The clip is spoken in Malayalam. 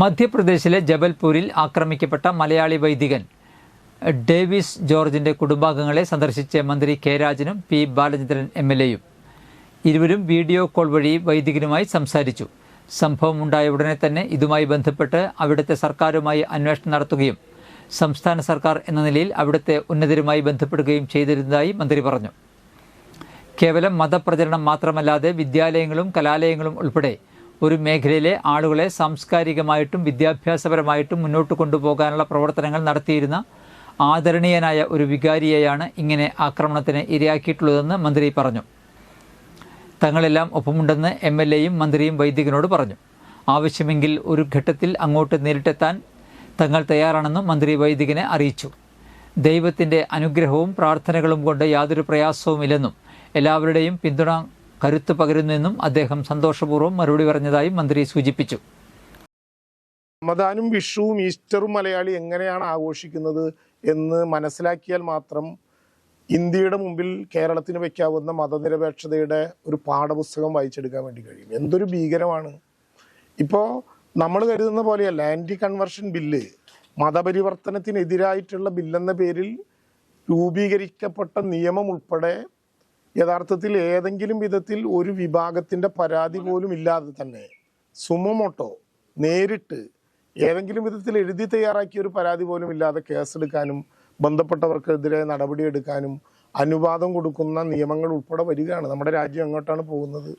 മധ്യപ്രദേശിലെ ജബൽപൂരിൽ ആക്രമിക്കപ്പെട്ട മലയാളി വൈദികൻ ഡേവിസ് ജോർജിന്റെ കുടുംബാംഗങ്ങളെ സന്ദർശിച്ച മന്ത്രി കെ രാജനും പി ബാലചന്ദ്രൻ എം എൽ എയും. ഇരുവരും വീഡിയോ കോൾ വഴി വൈദികനുമായി സംസാരിച്ചു. സംഭവം ഉണ്ടായ ഉടനെ തന്നെ ഇതുമായി ബന്ധപ്പെട്ട് അവിടുത്തെ സർക്കാരുമായി അന്വേഷണം നടത്തുകയും സംസ്ഥാന സർക്കാർ എന്ന നിലയിൽ അവിടുത്തെ ഉന്നതരുമായി ബന്ധപ്പെടുകയും ചെയ്തിരുന്നതായി മന്ത്രി പറഞ്ഞു. കേവലം മതപ്രചരണം മാത്രമല്ലാതെ വിദ്യാലയങ്ങളും കലാലയങ്ങളും ഉൾപ്പെടെ ഒരു മേഖലയിലെ ആളുകളെ സാംസ്കാരികമായിട്ടും വിദ്യാഭ്യാസപരമായിട്ടും മുന്നോട്ട് കൊണ്ടുപോകാനുള്ള പ്രവർത്തനങ്ങൾ നടത്തിയിരുന്ന ആദരണീയനായ ഒരു വികാരിയെയാണ് ഇങ്ങനെ ആക്രമണത്തിന് ഇരയാക്കിയിട്ടുള്ളതെന്ന് മന്ത്രി പറഞ്ഞു. തങ്ങളെല്ലാം ഒപ്പമുണ്ടെന്ന് എം എൽ എയും മന്ത്രിയും വൈദികനോട് പറഞ്ഞു. ആവശ്യമെങ്കിൽ ഒരു ഘട്ടത്തിൽ അങ്ങോട്ട് നേരിട്ടെത്താൻ തങ്ങൾ തയ്യാറാണെന്നും മന്ത്രി വൈദികനെ അറിയിച്ചു. ദൈവത്തിന്റെ അനുഗ്രഹവും പ്രാർത്ഥനകളും കൊണ്ട് യാതൊരു പ്രയാസവുമില്ലെന്നും എല്ലാവരുടെയും പിന്തുണ കരുത്ത് പകരുന്നുവെന്നും അദ്ദേഹം സന്തോഷപൂർവം മറുപടി പറഞ്ഞതായും മന്ത്രി സൂചിപ്പിച്ചു. റമദാനും വിഷുവും ഈസ്റ്ററും മലയാളി എങ്ങനെയാണ് ആഘോഷിക്കുന്നത് എന്ന് മനസ്സിലാക്കിയാൽ മാത്രം ഇന്ത്യയുടെ മുമ്പിൽ കേരളത്തിന് വയ്ക്കാവുന്ന മതനിരപേക്ഷതയുടെ ഒരു പാഠപുസ്തകം വായിച്ചെടുക്കാൻ വേണ്ടി കഴിയും. എന്തൊരു ഭീകരമാണ്. ഇപ്പോൾ നമ്മൾ കരുതുന്ന പോലെയല്ല ആന്റി കൺവെർഷൻ ബില്ല് മതപരിവർത്തനത്തിനെതിരായിട്ടുള്ള ബില്ലെന്ന പേരിൽ രൂപീകരിക്കപ്പെട്ട നിയമം ഉൾപ്പെടെ യഥാർത്ഥത്തിൽ ഏതെങ്കിലും വിധത്തിൽ ഒരു വിഭാഗത്തിന്റെ പരാതി പോലും ഇല്ലാതെ തന്നെ സുമമോട്ടോ നേരിട്ട് ഏതെങ്കിലും വിധത്തിൽ എഴുതി തയ്യാറാക്കിയ ഒരു പരാതി പോലും ഇല്ലാതെ കേസെടുക്കാനും ബന്ധപ്പെട്ടവർക്കെതിരെ നടപടിയെടുക്കാനും അനുവാദം കൊടുക്കുന്ന നിയമങ്ങൾ ഉൾപ്പെടെ വരികയാണ്. നമ്മുടെ രാജ്യം എങ്ങോട്ടാണ് പോകുന്നത്?